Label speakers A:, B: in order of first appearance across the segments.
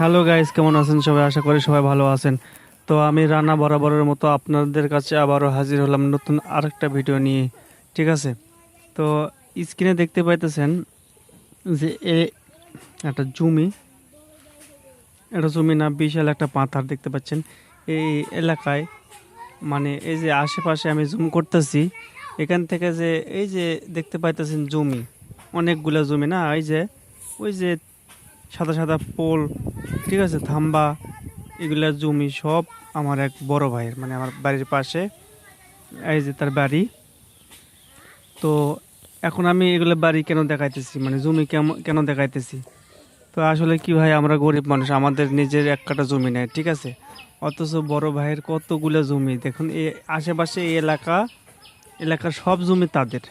A: Hello guys কেমন আছেন সবাই? আশা করি সবাই ভালো আছেন। তো আমি রান্না বরাবরের মতো আপনাদের কাছে আবারও হাজির হলাম নতুন আরেকটা ভিডিও নিয়ে, ঠিক আছে? তো স্ক্রিনে দেখতে পাইতেছেন যে এ একটা জমি, এটা জমি না, বিশাল একটা পাথার দেখতে পাচ্ছেন। এই এলাকায় মানে এই যে আশেপাশে আমি জুম করতেছি, এখান থেকে যে এই যে দেখতে পাইতেছেন জমি, অনেকগুলা জমি না, এই যে, ওই যে সাদা সাদা পোল, ঠিক আছে, থাম্বা, এগুলা জমি সব আমার এক বড় ভাইয়ের মানে আমার বাড়ির পাশে, এই যে তার বাড়ি। তো এখন আমি এগুলো বাড়ি কেন দেখাইতেছি? মানে জমি কেমন কেন দেখাইতেছি? তো আসলে কি ভাই, আমরা গরিব মানুষ, আমাদের নিজের এক কাটা জমি নেই, ঠিক আছে? অথচ বড় ভাইয়ের কতগুলো জমি, দেখুন এ আশেপাশে এই এলাকা, এলাকার সব জমি তাদের।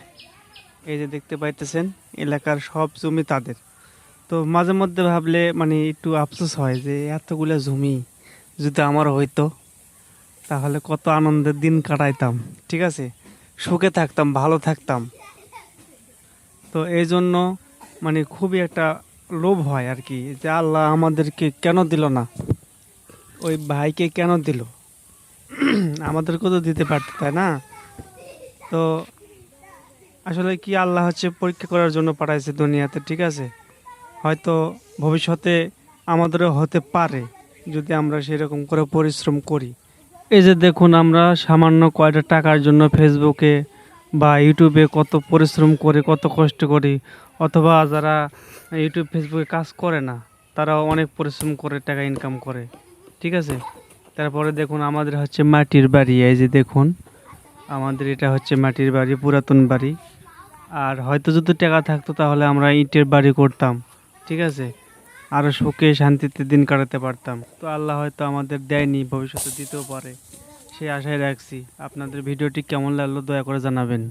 A: এই যে দেখতে পাইতেছেন, এলাকার সব জমি তাদের। তো মাঝে মধ্যে ভাবলে মানে একটু আফসোস হয় যে এতগুলো জমি যদি আমার হইতো, তাহলে কত আনন্দের দিন কাটাইতাম, ঠিক আছে? সুখে থাকতাম, ভালো থাকতাম। তো এই জন্য মানে খুবই একটা লোভ হয় আর কি, যে আল্লাহ আমাদেরকে কেন দিল না? ওই ভাইকে কেন দিল? আমাদেরকেও তো দিতে পারতো, তাই না? তো আসলে কি আল্লাহ হচ্ছে পরীক্ষা করার জন্য পাঠাইছে দুনিয়াতে, ঠিক আছে? হয়তো ভবিষ্যতে আমাদেরও হতে পারে যদি আমরা সেরকম করে পরিশ্রম করি। এই যে দেখুন আমরা সামান্য কয়টা টাকার জন্য ফেসবুকে বা ইউটিউবে কত পরিশ্রম করে, কত কষ্ট করি, অথবা যারা ইউটিউব ফেসবুকে কাজ করে না, তারাও অনেক পরিশ্রম করে, টাকা ইনকাম করে। ঠিক আছে? তারপরে দেখুন আমাদের হচ্ছে মাটির বাড়ি, এই যে দেখুন, আমাদের এটা হচ্ছে মাটির বাড়ি, পুরাতন বাড়ি। আর হয়তো যদি টাকা থাকতো তাহলে আমরা ইটের বাড়ি করতাম। ঠিক আছে? আরও সুখে শান্তিতে দিন কাটাতে পারতাম। তো আল্লাহ হয়তো আমাদের দেয়নি, ভবিষ্যতে দিতেও পারে। সেই আশায় রাখছি। আপনাদের ভিডিওটি কেমন লাগল দয়া করে জানাবেন।